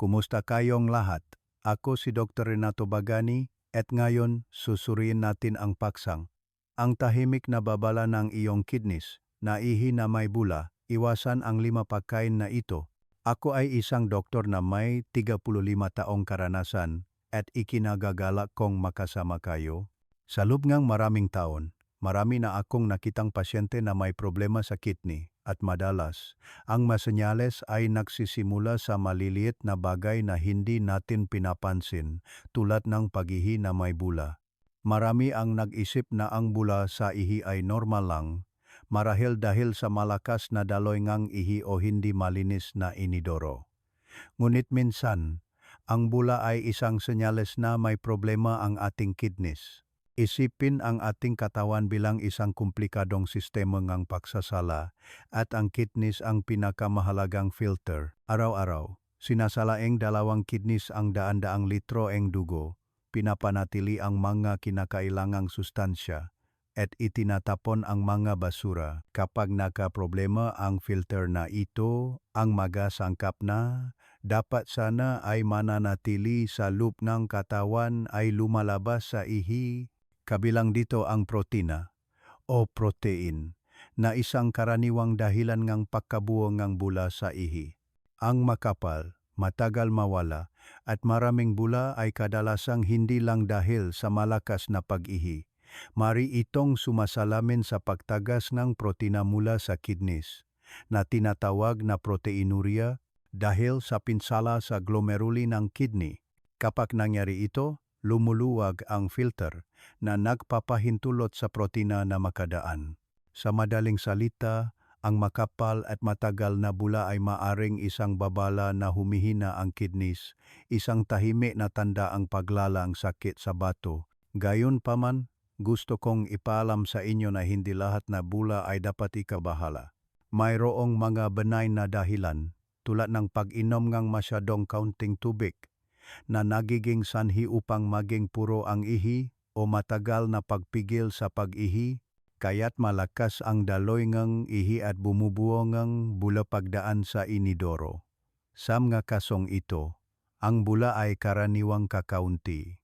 Kumusta kayong lahat? Ako si Dr. Renato Bagani at ngayon susuriin natin ang paksang. Ang tahimik na babala ng iyong kidneys, na ihi na may bula, iwasan ang lima pagkain na ito. Ako ay isang doktor na may 35 taong karanasan at ikinagagalak kong makasama kayo. Sa loob ngang maraming taon, marami na akong nakitang pasyente na may problema sa kidney at madalas, ang masenyales ay nagsisimula sa maliliit na bagay na hindi natin pinapansin tulad ng paghihi na may bula. Marami ang nag-isip na ang bula sa ihi ay normal lang, marahil dahil sa malakas na daloy ngang ihi o hindi malinis na inidoro. Ngunit minsan, ang bula ay isang senyales na may problema ang ating kidneys. Isipin ang ating katawan bilang isang komplikadong sistema ng pagsasala at ang kidneys ang pinakamahalagang filter. Araw-araw, sinasalaing dalawang kidneys ang daan-daang litro ang dugo, pinapanatili ang mga kinakailangang sustansya at itinatapon ang mga basura. Kapag nakaproblema ang filter na ito, ang magasangkap na, dapat sana ay mananatili sa loop ng katawan ay lumalabas sa ihi Kabilang dito ang protina o protein na isang karaniwang dahilan ng pagkabuo ng bula sa ihi. Ang makapal, matagal mawala at maraming bula ay kadalasang hindi lang dahil sa malakas na pag-ihi. Mari itong sumasalamin sa pagtagas ng protina mula sa kidneys na tinatawag na proteinuria dahil sa pinsala sa glomeruli ng kidney. Kapag nangyari ito, lumuluwag ang filter na nagpapahintulot sa protina na makadaan. Sa madaling salita, ang makapal at matagal na bula ay maaring isang babala na humihina ang kidneys, isang tahimik na tanda ang paglalang sakit sa bato. Gayon paman, gusto kong ipaalam sa inyo na hindi lahat na bula ay dapat ikabahala. Mayroong mga benign na dahilan, tulad ng pag-inom ng masyadong kaunting tubig, na nagiging sanhi upang maging puro ang ihi o matagal na pagpigil sa pag-ihi, kaya't malakas ang daloy ngang ihi at bumubuo ngang bula pagdaan sa inidoro. Sa mga kasong ito, ang bula ay karaniwang kakaunti,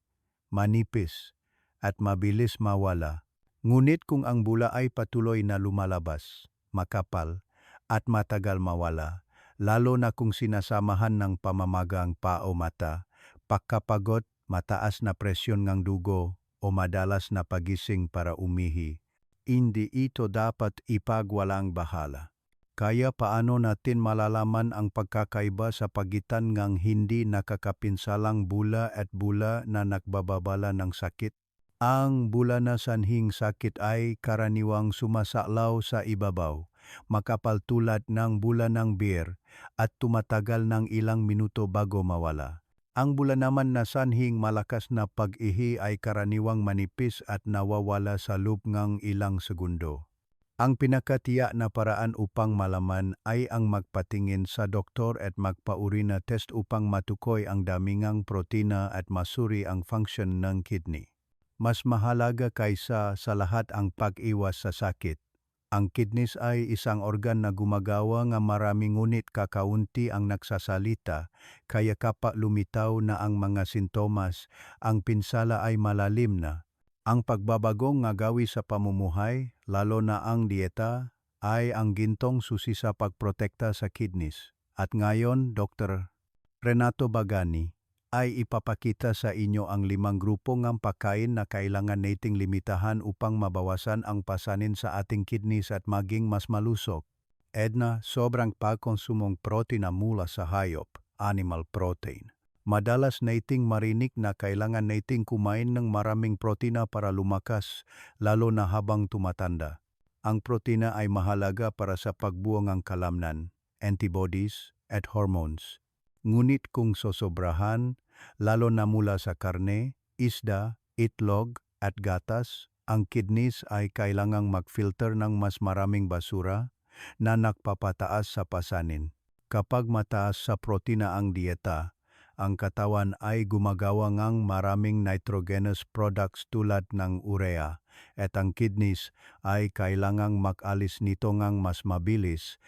manipis, at mabilis mawala. Ngunit kung ang bula ay patuloy na lumalabas, makapal, at matagal mawala, lalo na kung sinasamahan ng pamamagang pa o mata, pagkapagod, mataas na presyon ng dugo, o madalas na pagising para umihi, hindi ito dapat ipagwalang bahala. Kaya paano natin malalaman ang pagkakaiba sa pagitan ng hindi nakakapinsalang bula at bula na nagbababala ng sakit? Ang bula na sanhing sakit ay karaniwang sumasaklaw sa ibabaw, makapal tulad ng bula ng beer at tumatagal ng ilang minuto bago mawala. Ang bula naman na sanhing malakas na pag-ihi ay karaniwang manipis at nawawala sa loob ng ilang segundo. Ang pinakatiya na paraan upang malaman ay ang magpatingin sa doktor at magpaurina test upang matukoy ang damingang protina at masuri ang function ng kidney. Mas mahalaga kaysa sa lahat ang pag-iwas sa sakit. Ang kidneys ay isang organ na gumagawa nga maraming ngunit kakaunti ang nagsasalita, kaya kapag lumitaw na ang mga sintomas, ang pinsala ay malalim na. Ang pagbabagong nga gawi sa pamumuhay, lalo na ang dieta, ay ang gintong susi sa pagprotekta sa kidneys. At ngayon, Dr. Renato Bagani, ay ipapakita sa inyo ang limang grupo ng pagkain na kailangan nating limitahan upang mabawasan ang pasanin sa ating kidneys at maging mas malusog. Edna, sobrang pagkonsumong protina mula sa hayop, animal protein. Madalas nating marinig na kailangan nating kumain ng maraming protina para lumakas, lalo na habang tumatanda. Ang protina ay mahalaga para sa pagbuo ng kalamnan, antibodies, at hormones. Ngunit kung sosobrahan, lalo na mula sa karne, isda, itlog at gatas, ang kidneys ay kailangang magfilter ng mas maraming basura na nagpapataas sa pasanin. Kapag mataas sa protina ang dieta, ang katawan ay gumagawa ng maraming nitrogenous products tulad ng urea at ang kidneys ay kailangang mag-alis nito ng mas mabilis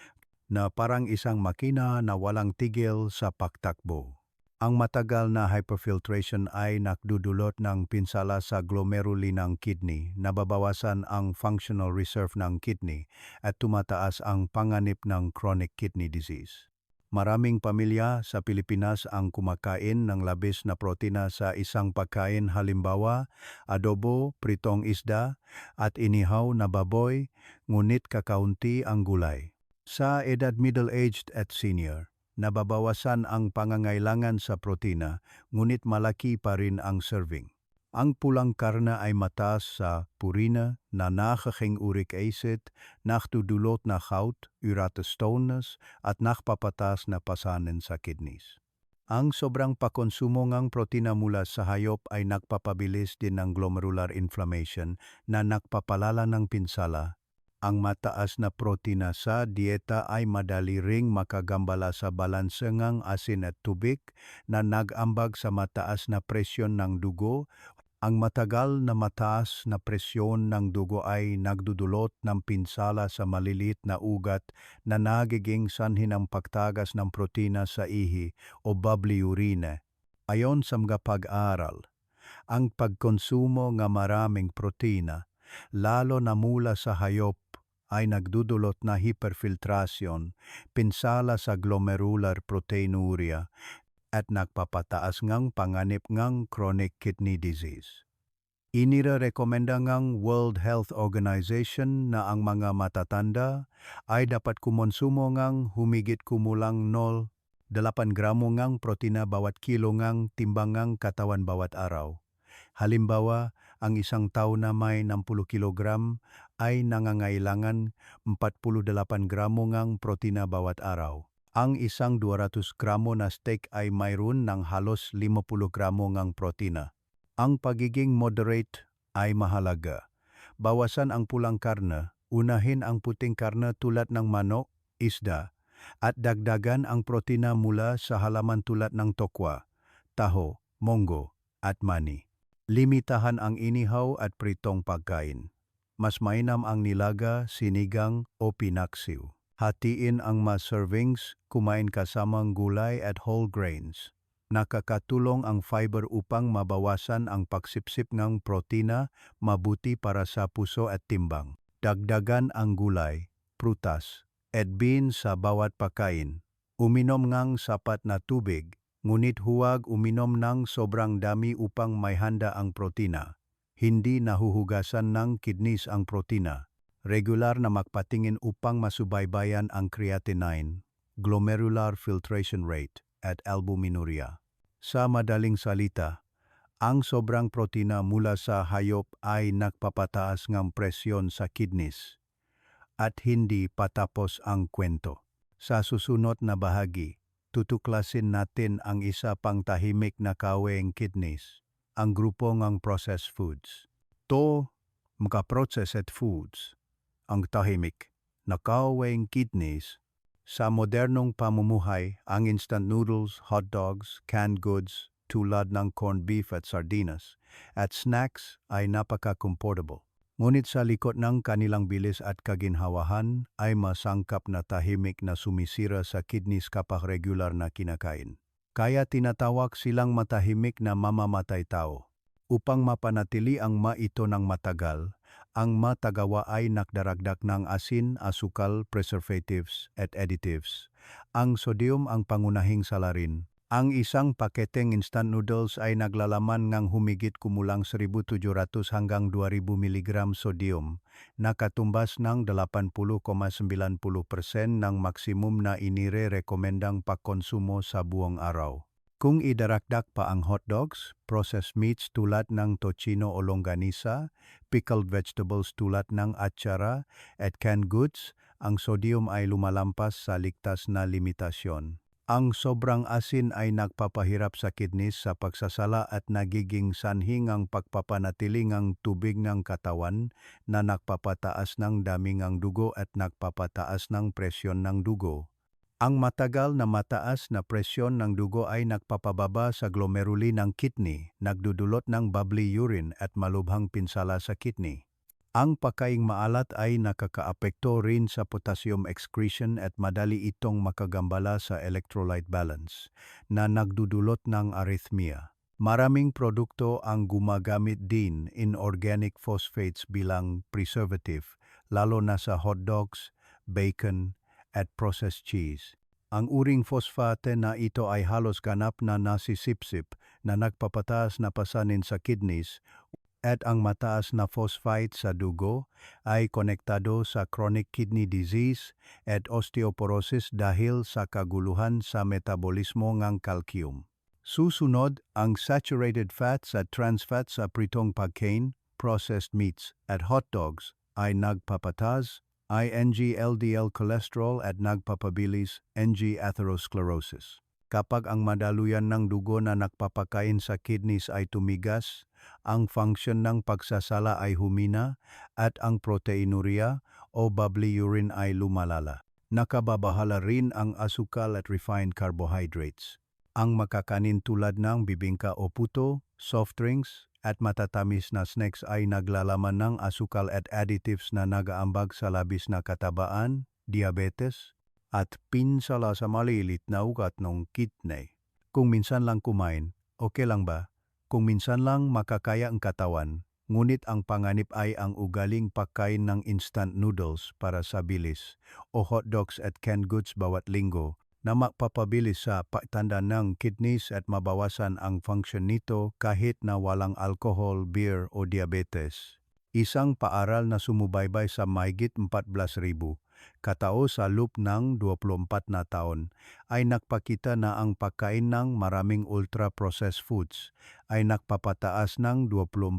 na parang isang makina na walang tigil sa pagtakbo. Ang matagal na hyperfiltration ay nakdudulot ng pinsala sa glomeruli ng kidney, nababawasan ang functional reserve ng kidney at tumataas ang panganib ng chronic kidney disease. Maraming pamilya sa Pilipinas ang kumakain ng labis na protina sa isang pagkain halimbawa adobo, pritong isda at inihaw na baboy, ngunit kakaunti ang gulay. Sa edad middle-aged at senior, nababawasan ang pangangailangan sa protina, ngunit malaki pa rin ang serving. Ang pulang karna ay mataas sa purina na nakakaking uric acid, nakdudulot na gout, uratostones at nakpapatas na pasanin sa kidneys. Ang sobrang pakonsumo ng protina mula sa hayop ay nagpapabilis din ng glomerular inflammation na nagpapalala ng pinsala ang mataas na protina sa dieta ay madali ring makagambala sa balansengang asin at tubig na nag-ambag sa mataas na presyon ng dugo. Ang matagal na mataas na presyon ng dugo ay nagdudulot ng pinsala sa malilit na ugat na nagiging sanhi ng pagtagas ng protina sa ihi o bubbly urine. Ayon sa mga pag-aaral, ang pagkonsumo ng maraming protina, lalo na mula sa hayop ay nagdudulot na hyperfiltrasyon, pinsala sa glomerular proteinuria at nagpapataas ngang panganib ngang chronic kidney disease. Inire-rekomenda ngang World Health Organization na ang mga matatanda ay dapat kumonsumo ngang humigit kumulang 0, 8 gramo ngang protina bawat kilo ngang timbangang katawan bawat araw. Halimbawa, ang isang tao na may 60 kilogram ay nangangailangan 48 gramo ngang protina bawat araw. Ang isang 200 gramo na steak ay mayroon ng halos 50 gramo ngang protina. Ang pagiging moderate ay mahalaga. Bawasan ang pulang karne, unahin ang puting karne tulad ng manok, isda, at dagdagan ang protina mula sa halaman tulad ng tokwa, taho, monggo, at mani. Limitahan ang inihaw at pritong pagkain. Mas mainam ang nilaga, sinigang o pinaksiw. Hatiin ang mas servings, kumain kasamang gulay at whole grains. Nakakatulong ang fiber upang mabawasan ang pagsipsip ng protina, mabuti para sa puso at timbang. Dagdagan ang gulay, prutas, at beans sa bawat pagkain. Uminom ngang sapat na tubig ngunit huwag uminom ng sobrang dami upang may handa ang protina. Hindi nahuhugasan ng kidneys ang protina. Regular na magpatingin upang masubaybayan ang creatinine, glomerular filtration rate, at albuminuria. Sa madaling salita, ang sobrang protina mula sa hayop ay nagpapataas ng presyon sa kidneys at hindi patapos ang kwento. Sa susunod na bahagi, tutuklasin natin ang isa pang tahimik na kaweng kidneys, ang grupo ng processed foods. To, mga processed foods, ang tahimik na kaweng kidneys sa modernong pamumuhay, ang instant noodles, hot dogs, canned goods, tulad ng corned beef at sardinas, at snacks ay napaka-comfortable. Ngunit sa likod ng kanilang bilis at kaginhawahan ay masangkap na tahimik na sumisira sa kidneys kapag regular na kinakain. Kaya tinatawag silang matahimik na mamamatay tao. Upang mapanatili ang maito ng matagal, ang matagawa ay nakdaragdak ng asin, asukal, preservatives at additives. Ang sodium ang pangunahing salarin, ang isang paketeng instant noodles ay naglalaman ng humigit kumulang 1,700 hanggang 2,000 mg sodium, nakatumbas ng 80,90% ng maksimum na inire-rekomendang pagkonsumo sa buong araw. Kung idarakdak pa ang hot dogs, processed meats tulad ng tocino o longganisa, pickled vegetables tulad ng atsara, at canned goods, ang sodium ay lumalampas sa ligtas na limitasyon. Ang sobrang asin ay nagpapahirap sa kidneys sa pagsasala at nagiging sanhi ng pagpapanatili ng tubig ng katawan na nagpapataas ng dami ng dugo at nagpapataas ng presyon ng dugo. Ang matagal na mataas na presyon ng dugo ay nagpapababa sa glomeruli ng kidney, nagdudulot ng bubbly urine at malubhang pinsala sa kidney. Ang pagkaing maalat ay nakakaapekto rin sa potassium excretion at madali itong makagambala sa electrolyte balance na nagdudulot ng arrhythmia. Maraming produkto ang gumagamit din in organic phosphates bilang preservative, lalo na sa hotdogs, bacon, at processed cheese. Ang uring phosphate na ito ay halos ganap na nasisipsip na nagpapataas na pasanin sa kidneys at ang mataas na phosphate sa dugo ay konektado sa chronic kidney disease at osteoporosis dahil sa kaguluhan sa metabolismo ng calcium. Susunod, ang saturated fats at trans fats sa pritong pagkain, processed meats at hot dogs ay nagpapatas ING-LDL cholesterol at nagpapabilis NG atherosclerosis. Kapag ang madaluyan ng dugo na nagpapakain sa kidneys ay tumigas, ang function ng pagsasala ay humina at ang proteinuria o bubbly urine ay lumalala. Nakababahala rin ang asukal at refined carbohydrates. Ang makakanin tulad ng bibingka o puto, soft drinks, at matatamis na snacks ay naglalaman ng asukal at additives na nagaambag sa labis na katabaan, diabetes, at pinsala sa malilit na ugat ng kidney. Kung minsan lang kumain, okay lang ba? Kung minsan lang makakaya ang katawan, ngunit ang panganib ay ang ugaling pagkain ng instant noodles para sa bilis o hot dogs at canned goods bawat linggo na magpapabilis sa pagtanda ng kidneys at mabawasan ang function nito kahit na walang alcohol, beer o diabetes. Isang paaral na sumubaybay sa mahigit 14,000 katao sa loop ng 24 na taon ay nagpakita na ang pagkain ng maraming ultra-processed foods ay nagpapataas ng 24%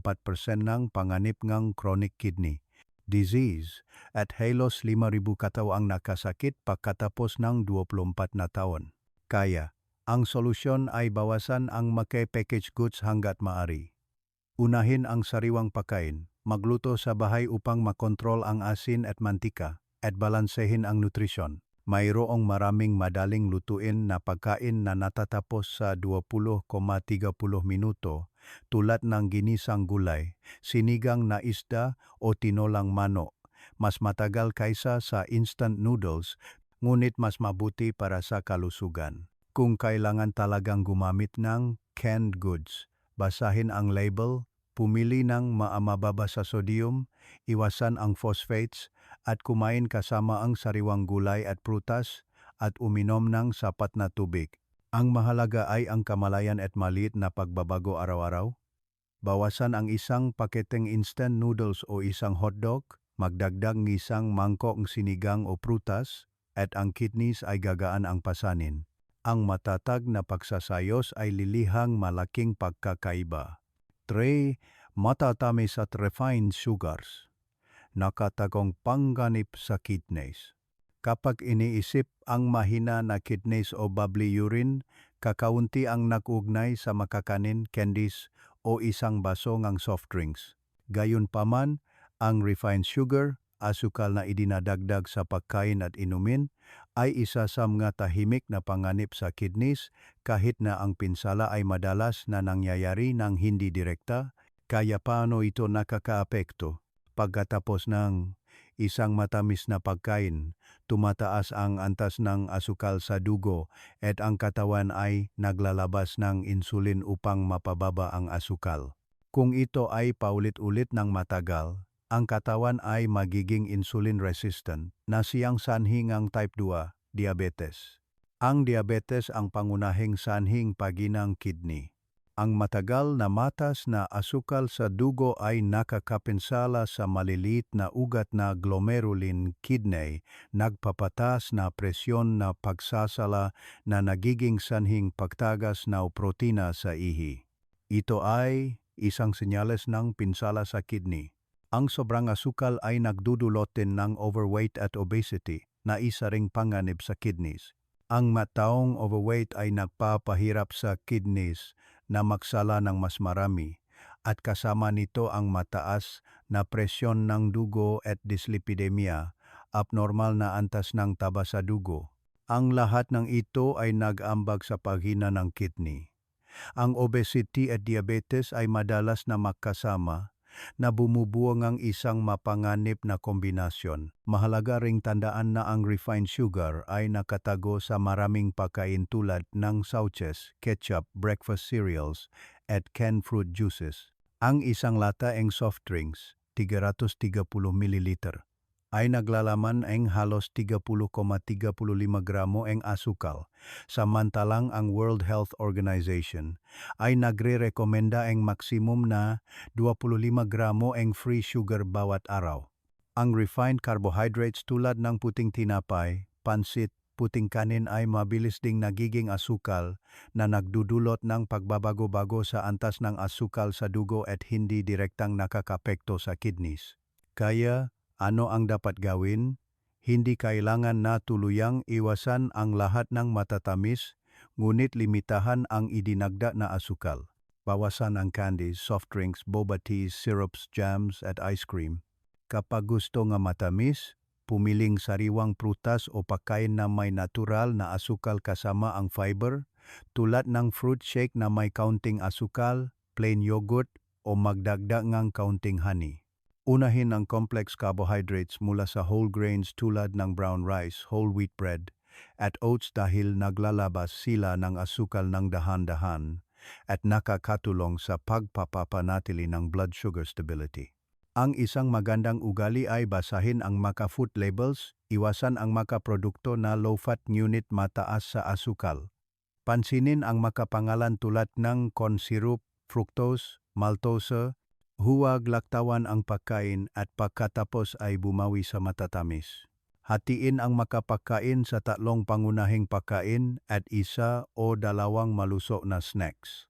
ng panganib ng chronic kidney disease at halos 5,000 katao ang nakasakit pagkatapos ng 24 na taon. Kaya, ang solusyon ay bawasan ang make-package goods hanggat maari. Unahin ang sariwang pagkain, magluto sa bahay upang makontrol ang asin at mantika at balansehin ang nutrisyon. Mayroong maraming madaling lutuin na pagkain na natatapos sa 20,30 minuto tulad ng ginisang gulay, sinigang na isda o tinolang mano. Mas matagal kaysa sa instant noodles, ngunit mas mabuti para sa kalusugan. Kung kailangan talagang gumamit ng canned goods, basahin ang label, pumili ng maamababa sa sodium, iwasan ang phosphates, at kumain kasama ang sariwang gulay at prutas at uminom ng sapat na tubig. Ang mahalaga ay ang kamalayan at maliit na pagbabago araw-araw. Bawasan ang isang paketeng instant noodles o isang hotdog, magdagdag ng isang mangkok sinigang o prutas, at ang kidneys ay gagaan ang pasanin. Ang matatag na pagsasayos ay lilihang malaking pagkakaiba. 3. Matatamis at refined sugars nakatagong pangganip sa kidneys. Kapag iniisip ang mahina na kidneys o bubbly urine, kakaunti ang nakugnay sa makakanin, candies o isang baso ng soft drinks. Gayunpaman, ang refined sugar, asukal na idinadagdag sa pagkain at inumin, ay isa sa mga tahimik na panganib sa kidneys kahit na ang pinsala ay madalas na nangyayari ng hindi direkta, kaya paano ito nakakaapekto? Pagkatapos ng isang matamis na pagkain, tumataas ang antas ng asukal sa dugo at ang katawan ay naglalabas ng insulin upang mapababa ang asukal. Kung ito ay paulit-ulit ng matagal, ang katawan ay magiging insulin resistant na siyang sanhi ng type 2 diabetes. Ang diabetes ang pangunahing sanhing paginang kidney. Ang matagal na matas na asukal sa dugo ay nakakapensala sa maliliit na ugat na glomerulin kidney, nagpapatas na presyon na pagsasala na nagiging sanhing pagtagas na protina sa ihi. Ito ay isang senyales ng pinsala sa kidney. Ang sobrang asukal ay nagdudulot din ng overweight at obesity na isa ring panganib sa kidneys. Ang mataong overweight ay nagpapahirap sa kidneys na magsala ng mas marami at kasama nito ang mataas na presyon ng dugo at dyslipidemia, abnormal na antas ng taba sa dugo. Ang lahat ng ito ay nag-ambag sa paghina ng kidney. Ang obesity at diabetes ay madalas na magkasama na bumubuo ng isang mapanganib na kombinasyon. Mahalaga ring tandaan na ang refined sugar ay nakatago sa maraming pagkain tulad ng sauces, ketchup, breakfast cereals, at canned fruit juices. Ang isang lata ng soft drinks, 330 ml, ay naglalaman ng halos 30,35 gramo ng asukal, samantalang ang World Health Organization ay nagre-rekomenda ang maksimum na 25 gramo ng free sugar bawat araw. Ang refined carbohydrates tulad ng puting tinapay, pansit, puting kanin ay mabilis ding nagiging asukal na nagdudulot ng pagbabago-bago sa antas ng asukal sa dugo at hindi direktang nakakapekto sa kidneys. Kaya, ano ang dapat gawin? Hindi kailangan na tuluyang iwasan ang lahat ng matatamis, ngunit limitahan ang idinagda na asukal. Bawasan ang candies, soft drinks, boba teas, syrups, jams at ice cream. Kapag gusto nga matamis, pumiling sariwang prutas o pagkain na may natural na asukal kasama ang fiber, tulad ng fruit shake na may kaunting asukal, plain yogurt o magdagdag ng kaunting honey. Unahin ang complex carbohydrates mula sa whole grains tulad ng brown rice, whole wheat bread, at oats dahil naglalabas sila ng asukal ng dahan-dahan at nakakatulong sa pagpapapanatili ng blood sugar stability. Ang isang magandang ugali ay basahin ang maka food labels, iwasan ang maka produkto na low-fat ngunit mataas sa asukal. Pansinin ang makapangalan tulad ng corn syrup, fructose, maltose, Huwag laktawan ang pagkain at pagkatapos ay bumawi sa matatamis. Hatiin ang makapagkain sa tatlong pangunahing pagkain at isa o dalawang maluso na snacks.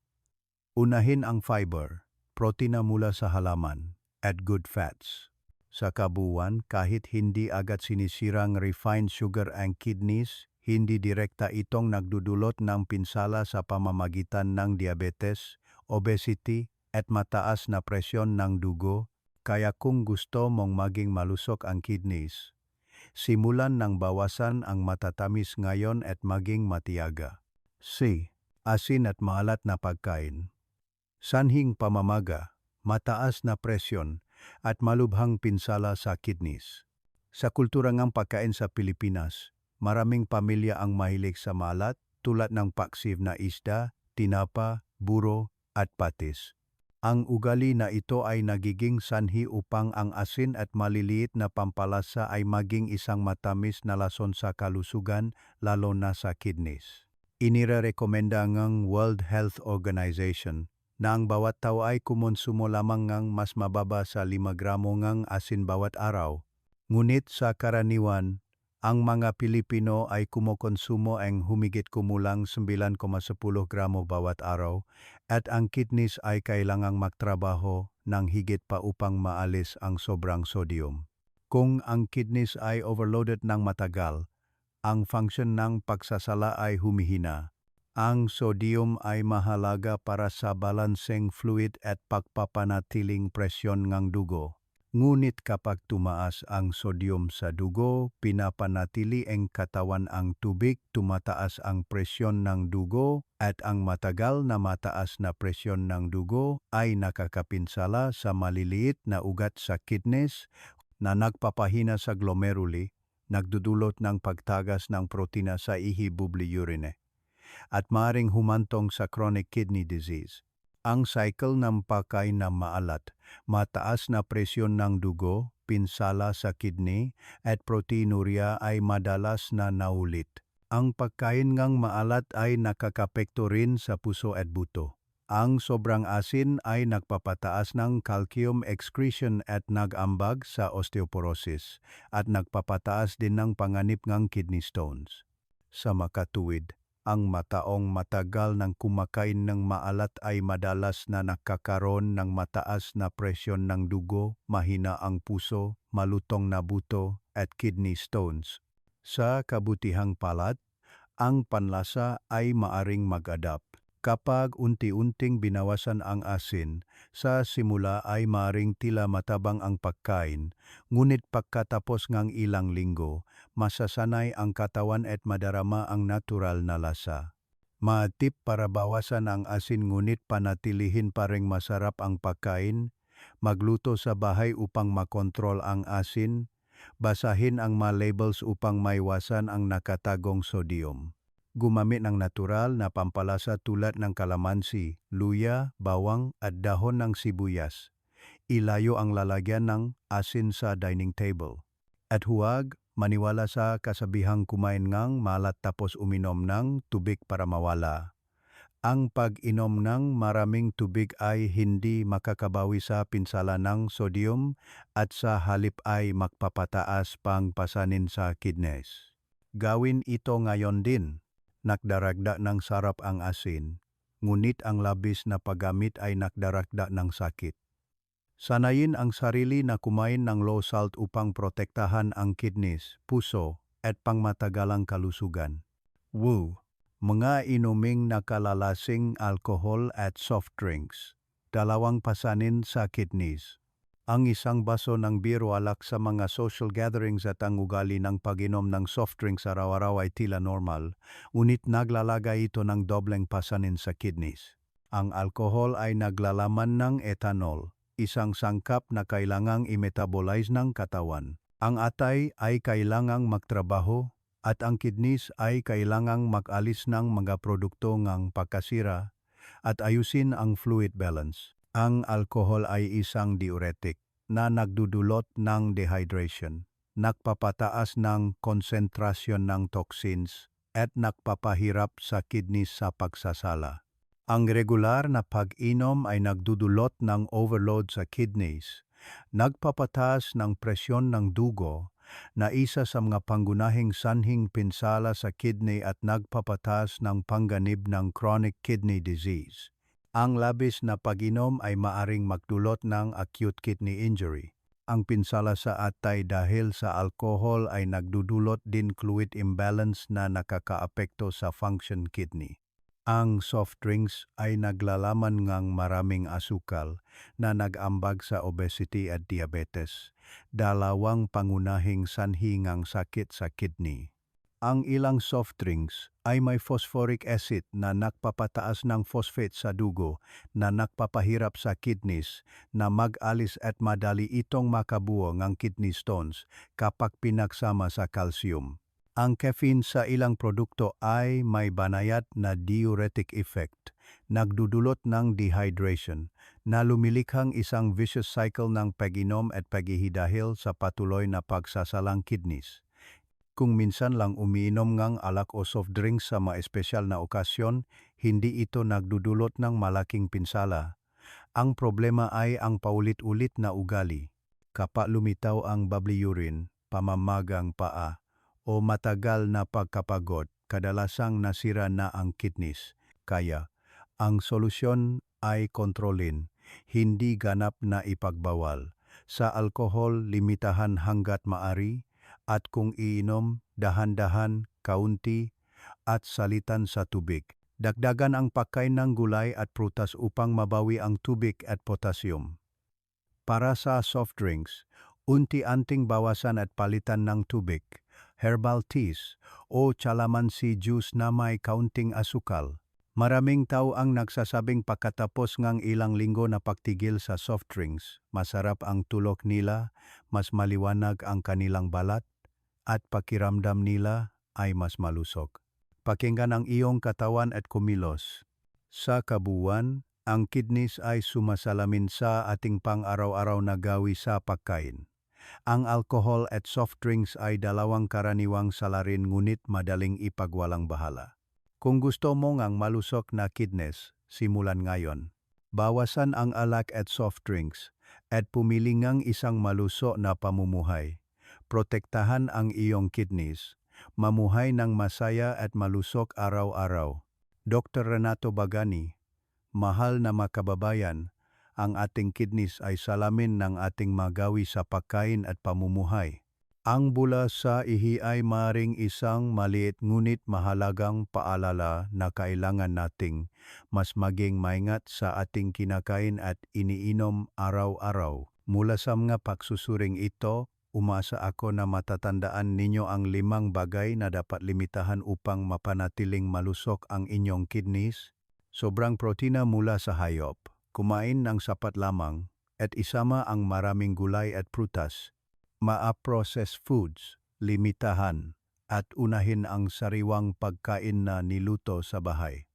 Unahin ang fiber, protina mula sa halaman, at good fats. Sa kabuuan, kahit hindi agad sinisirang refined sugar ang kidneys, hindi direkta itong nagdudulot ng pinsala sa pamamagitan ng diabetes, obesity, at mataas na presyon ng dugo, kaya kung gusto mong maging malusok ang kidneys, simulan ng bawasan ang matatamis ngayon at maging matiyaga. C. Asin at maalat na pagkain. Sanhing pamamaga, mataas na presyon, at malubhang pinsala sa kidneys. Sa kultura ng pagkain sa Pilipinas, maraming pamilya ang mahilig sa maalat tulad ng paksiw na isda, tinapa, buro, at patis. Ang ugali na ito ay nagiging sanhi upang ang asin at maliliit na pampalasa ay maging isang matamis na lason sa kalusugan, lalo na sa kidneys. Inirekomenda ng World Health Organization na ang bawat tao ay kumonsumo lamang ng mas mababa sa 5 gramo ng asin bawat araw. Ngunit sa karaniwan, ang mga Pilipino ay kumokonsumo ang humigit kumulang 9,10 gramo bawat araw at ang kidneys ay kailangang magtrabaho ng higit pa upang maalis ang sobrang sodium. Kung ang kidneys ay overloaded ng matagal, ang function ng pagsasala ay humihina. Ang sodium ay mahalaga para sa balancing fluid at pagpapanatiling presyon ng dugo. Ngunit kapag tumaas ang sodium sa dugo, pinapanatili ang katawan ang tubig, tumataas ang presyon ng dugo, at ang matagal na mataas na presyon ng dugo ay nakakapinsala sa maliliit na ugat sa kidneys na nagpapahina sa glomeruli, nagdudulot ng pagtagas ng protina sa ihibubli urine, at maring humantong sa chronic kidney disease. Ang cycle ng pagkain na maalat, mataas na presyon ng dugo, pinsala sa kidney, at proteinuria ay madalas na naulit. Ang pagkain ngang maalat ay nakakapekto rin sa puso at buto. Ang sobrang asin ay nagpapataas ng calcium excretion at nagambag sa osteoporosis at nagpapataas din ng panganib ng kidney stones. Sa makatuwid, ang mataong matagal ng kumakain ng maalat ay madalas na nakakaroon ng mataas na presyon ng dugo, mahina ang puso, malutong na buto, at kidney stones. Sa kabutihang palad, ang panlasa ay maaring mag-adapt. Kapag unti-unting binawasan ang asin, sa simula ay maring tila matabang ang pagkain, ngunit pagkatapos ng ilang linggo, masasanay ang katawan at madarama ang natural na lasa. Maatip para bawasan ang asin ngunit panatilihin pa ring masarap ang pagkain, Magluto sa bahay upang makontrol ang asin. Basahin ang mga labels upang maiwasan ang nakatagong sodium. Gumamit ng natural na pampalasa tulad ng kalamansi, luya, bawang at dahon ng sibuyas. Ilayo ang lalagyan ng asin sa dining table. At huwag maniwala sa kasabihang kumain ngang malat tapos uminom ng tubig para mawala. Ang pag-inom ng maraming tubig ay hindi makakabawi sa pinsala ng sodium at sa halip ay magpapataas pang pasanin sa kidneys. Gawin ito ngayon din. Nakdaragda ng sarap ang asin, ngunit ang labis na paggamit ay nakdaragda ng sakit. Sanayin ang sarili na kumain ng low salt upang protektahan ang kidneys, puso, at pangmatagalang kalusugan. Woo! Mga inuming nakalalasing alcohol at soft drinks. Dalawang pasanin sa kidneys. Ang isang baso ng beer walak sa mga social gatherings at ang ugali ng pag-inom ng soft drinks araw-araw ay tila normal, ngunit naglalagay ito ng dobleng pasanin sa kidneys. Ang alcohol ay naglalaman ng ethanol, isang sangkap na kailangang i-metabolize ng katawan. Ang atay ay kailangang magtrabaho at ang kidneys ay kailangang mag-alis ng mga produkto ngang pagkasira at ayusin ang fluid balance. Ang alcohol ay isang diuretic na nagdudulot ng dehydration, nagpapataas ng konsentrasyon ng toxins at nagpapahirap sa kidneys sa pagsasala. Ang regular na pag-inom ay nagdudulot ng overload sa kidneys, nagpapataas ng presyon ng dugo na isa sa mga pangunahing sanhing pinsala sa kidney at nagpapatas ng pangganib ng chronic kidney disease. Ang labis na pag-inom ay maaring magdulot ng acute kidney injury. Ang pinsala sa atay dahil sa alcohol ay nagdudulot din fluid imbalance na nakakaapekto sa function kidney. Ang soft drinks ay naglalaman ngang maraming asukal na nag-ambag sa obesity at diabetes, dalawang pangunahing sanhi ngang sakit sa kidney. Ang ilang soft drinks ay may phosphoric acid na nakpapataas ng phosphate sa dugo na nakpapahirap sa kidneys na mag-alis at madali itong makabuo ng kidney stones kapag pinagsama sa calcium. Ang caffeine sa ilang produkto ay may banayad na diuretic effect, nagdudulot ng dehydration, na lumilikhang isang vicious cycle ng pag-inom at paghihidahil sa patuloy na pagsasalang kidneys. Kung minsan lang umiinom ngang alak o soft drinks sa mga espesyal na okasyon, hindi ito nagdudulot ng malaking pinsala. Ang problema ay ang paulit-ulit na ugali. Kapag lumitaw ang bubbly urine, pamamagang paa, o matagal na pagkapagod, kadalasang nasira na ang kidneys. Kaya, ang solusyon ay kontrolin, hindi ganap na ipagbawal. Sa alkohol, limitahan hanggat maari, at kung iinom, dahan-dahan, kaunti, at salitan sa tubig. Dagdagan ang pagkain ng gulay at prutas upang mabawi ang tubig at potassium. Para sa soft drinks, unti-anting bawasan at palitan ng tubig herbal teas o calamansi juice na may kaunting asukal. Maraming tao ang nagsasabing pagkatapos ng ilang linggo na pagtigil sa soft drinks, masarap ang tulok nila, mas maliwanag ang kanilang balat, at pakiramdam nila ay mas malusog. Pakinggan ang iyong katawan at kumilos. Sa kabuuan, ang kidneys ay sumasalamin sa ating pang-araw-araw na gawi sa pagkain. Ang alcohol at soft drinks ay dalawang karaniwang salarin ngunit madaling ipagwalang bahala. Kung gusto mo ngang malusok na kidneys, simulan ngayon. Bawasan ang alak at soft drinks at pumili ngang isang maluso na pamumuhay. Protektahan ang iyong kidneys. Mamuhay ng masaya at malusok araw-araw. Dr. Renato Bagani, mahal na makababayan, ang ating kidneys ay salamin ng ating magawi sa pagkain at pamumuhay. Ang bula sa ihi ay maring isang maliit ngunit mahalagang paalala na kailangan nating mas maging maingat sa ating kinakain at iniinom araw-araw. Mula sa mga pagsusuring ito, umasa ako na matatandaan ninyo ang limang bagay na dapat limitahan upang mapanatiling malusok ang inyong kidneys. Sobrang protina mula sa hayop kumain ng sapat lamang, at isama ang maraming gulay at prutas, maa-processed foods, limitahan, at unahin ang sariwang pagkain na niluto sa bahay.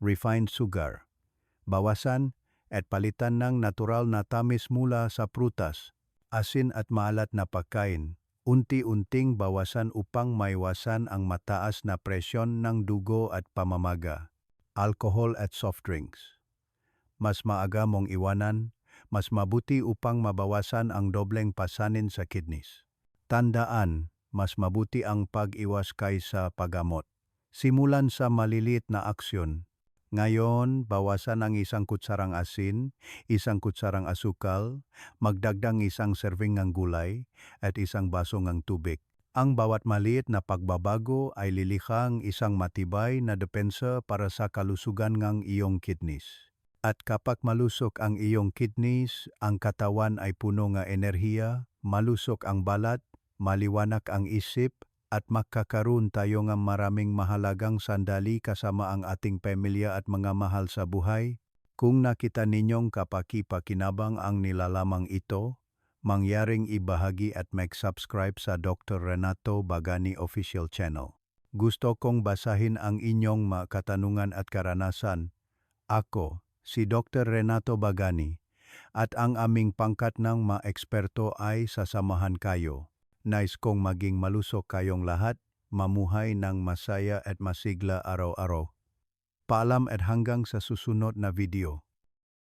Refined sugar, bawasan at palitan ng natural na tamis mula sa prutas, asin at maalat na pagkain, unti-unting bawasan upang maiwasan ang mataas na presyon ng dugo at pamamaga. Alcohol at soft drinks. Mas maaga mong iwanan, mas mabuti upang mabawasan ang dobleng pasanin sa kidneys. Tandaan, mas mabuti ang pag-iwas kaysa paggamot. Simulan sa maliliit na aksyon. Ngayon, bawasan ang isang kutsarang asin, isang kutsarang asukal, magdagdang isang serving ng gulay, at isang baso ng tubig. Ang bawat maliit na pagbabago ay lilikhang isang matibay na depensa para sa kalusugan ng iyong kidneys. At kapag malusok ang iyong kidneys, ang katawan ay puno nga enerhiya, malusok ang balat, maliwanag ang isip, at makakaroon tayo ng maraming mahalagang sandali kasama ang ating pamilya at mga mahal sa buhay. Kung nakita ninyong kapaki-pakinabang ang nilalamang ito, mangyaring ibahagi at mag-subscribe sa Dr. Renato Bagani Official Channel. Gusto kong basahin ang inyong mga katanungan at karanasan. Ako, si Dr. Renato Bagani, at ang aming pangkat ng mga eksperto ay sasamahan kayo. Nais kong maging malusok kayong lahat, mamuhay ng masaya at masigla araw-araw. Paalam at hanggang sa susunod na video.